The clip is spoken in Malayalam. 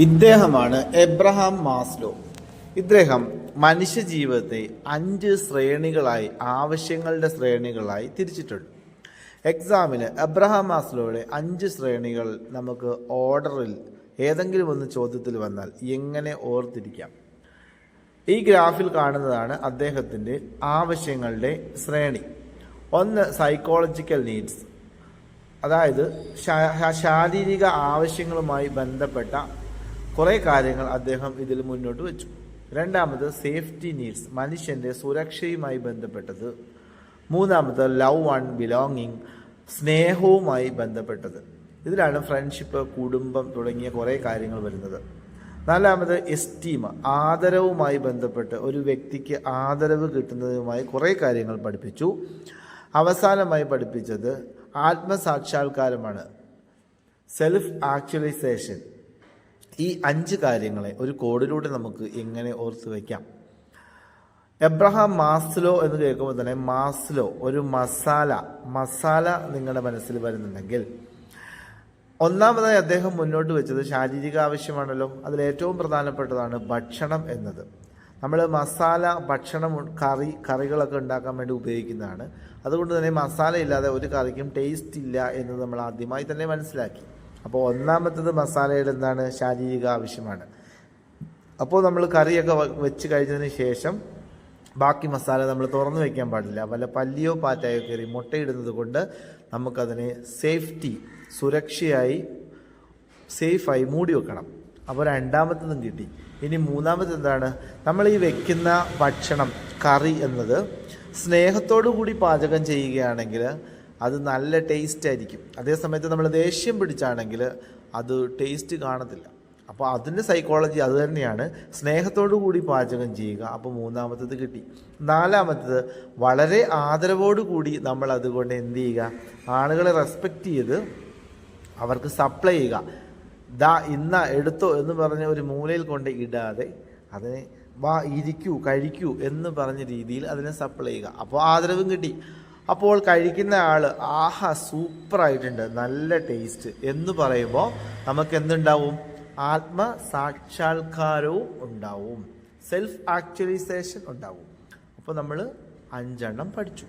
ഇദ്ദേഹമാണ് എബ്രഹാം മാസ്ലോ. ഇദ്ദേഹം മനുഷ്യ ജീവിതത്തെ അഞ്ച് ശ്രേണികളായി ആവശ്യങ്ങളുടെ ശ്രേണികളായി തിരിച്ചിട്ടുണ്ട്. എക്സാമിന് എബ്രഹാം മാസ്ലോയുടെ അഞ്ച് ശ്രേണികൾ നമുക്ക് ഓർഡറിൽ ഏതെങ്കിലും ഒന്ന് ചോദ്യത്തിൽ വന്നാൽ എങ്ങനെ ഓർത്തിരിക്കാം? ഈ ഗ്രാഫിൽ കാണുന്നതാണ് അദ്ദേഹത്തിന്റെ ആവശ്യങ്ങളുടെ ശ്രേണി. ഒന്ന് സൈക്കോളജിക്കൽ നീഡ്സ് അതായത് ശാരീരിക ആവശ്യങ്ങളുമായി ബന്ധപ്പെട്ട കുറേ കാര്യങ്ങൾ അദ്ദേഹം ഇതിൽ മുന്നോട്ട് വെച്ചു. രണ്ടാമത് സേഫ്റ്റി നീഡ്സ് മനുഷ്യന്റെ സുരക്ഷയുമായി ബന്ധപ്പെട്ടത്. മൂന്നാമത് ലവ് ആൻഡ് ബിലോങ്ങിങ് സ്നേഹവുമായി ബന്ധപ്പെട്ടത്. ഇതിലാണ് ഫ്രണ്ട്ഷിപ്പ് കുടുംബം തുടങ്ങിയ കുറെ കാര്യങ്ങൾ വരുന്നത്. നാലാമത് എസ്റ്റീം ആദരവുമായി ബന്ധപ്പെട്ട് ഒരു വ്യക്തിക്ക് ആദരവ് കിട്ടുന്നതുമായി കുറേ കാര്യങ്ങൾ പഠിപ്പിച്ചു. അവസാനമായി പഠിപ്പിച്ചത് ആത്മസാക്ഷാത്കാരമാണ്. സെൽഫ് ആക്ച്വലൈസേഷൻ ഈ അഞ്ച് കാര്യങ്ങളെ ഒരു കോഡിലൂടെ നമുക്ക് എങ്ങനെ ഓർത്ത് വയ്ക്കാം എബ്രഹാം മാസ്ലോ എന്ന് കേൾക്കുമ്പോൾ തന്നെ മാസ്ലോ ഒരു മസാല മസാല നിങ്ങളുടെ മനസ്സിൽ വരുന്നുണ്ടെങ്കിൽ ഒന്നാമതായി അദ്ദേഹം മുന്നോട്ട് വെച്ചത് ശാരീരിക ആവശ്യമാണല്ലോ. അതിൽ ഏറ്റവും പ്രധാനപ്പെട്ടതാണ് ഭക്ഷണം എന്നത്. നമ്മൾ മസാല ഭക്ഷണം കറി കറികളൊക്കെ ഉണ്ടാക്കാൻ വേണ്ടി ഉപയോഗിക്കുന്നതാണ്. അതുകൊണ്ട് തന്നെ മസാല ഇല്ലാതെ ഒരു കറിക്കും ടേസ്റ്റ് ഇല്ല എന്ന് നമ്മൾ ആദ്യമായി തന്നെ മനസ്സിലാക്കി. അപ്പോൾ ഒന്നാമത്തത് മസാലയുടെ എന്താണ്? ശാരീരിക ആവശ്യമാണ്. അപ്പോൾ നമ്മൾ കറിയൊക്കെ വെച്ച് കഴിഞ്ഞതിന് ശേഷം ബാക്കി മസാല നമ്മൾ തുറന്നു വയ്ക്കാൻ പാടില്ല. വല്ല പല്ലിയോ പാറ്റയോ കയറി മുട്ടയിടുന്നത് കൊണ്ട് നമുക്കതിനെ സേഫ്റ്റി സുരക്ഷയായി സേഫായി മൂടി വെക്കണം. അപ്പോൾ രണ്ടാമത്തതും കിട്ടി. ഇനി മൂന്നാമത് എന്താണ്? നമ്മൾ ഈ വെക്കുന്ന ഭക്ഷണം കറി എന്നത് സ്നേഹത്തോടു കൂടി പാചകം ചെയ്യുകയാണെങ്കിൽ അത് നല്ല ടേസ്റ്റ് ആയിരിക്കും. അതേസമയത്ത് നമ്മൾ ദേഷ്യം പിടിച്ചാണെങ്കിൽ അത് ടേസ്റ്റ് കാണത്തില്ല. അപ്പോൾ അതിന്റെ സൈക്കോളജി അത് തന്നെയാണ്. സ്നേഹത്തോടു കൂടി പാചകം ചെയ്യുക. അപ്പോൾ മൂന്നാമത്തത് കിട്ടി. നാലാമത്തത് വളരെ ആദരവോടു കൂടി നമ്മൾ അതുകൊണ്ട് എന്ത് ചെയ്യുക? ആളുകളെ റെസ്പെക്റ്റ് ചെയ്ത് അവർക്ക് സപ്ലൈ ചെയ്യുക. ദാ ഇന്ന എടുത്തോ എന്ന് പറഞ്ഞ ഒരു മൂലയിൽ കൊണ്ട് ഇടാതെ അതിനെ വാ ഇരിക്കൂ കഴിക്കൂ എന്ന് പറഞ്ഞ രീതിയിൽ അതിനെ സപ്ലൈ ചെയ്യുക. അപ്പോൾ ആദരവും കിട്ടി. അപ്പോൾ കഴിക്കുന്ന ആൾ ആഹാ സൂപ്പറായിട്ടുണ്ട് നല്ല ടേസ്റ്റ്. എന്ന് പറയുമ്പോൾ നമുക്ക് എന്തുണ്ടാവും ആത്മസാക്ഷാത്കാരവും ഉണ്ടാവും. സെൽഫ് ആക്ച്വലൈസേഷൻ ഉണ്ടാവും. അപ്പോൾ നമ്മൾ അഞ്ചെണ്ണം പഠിച്ചു.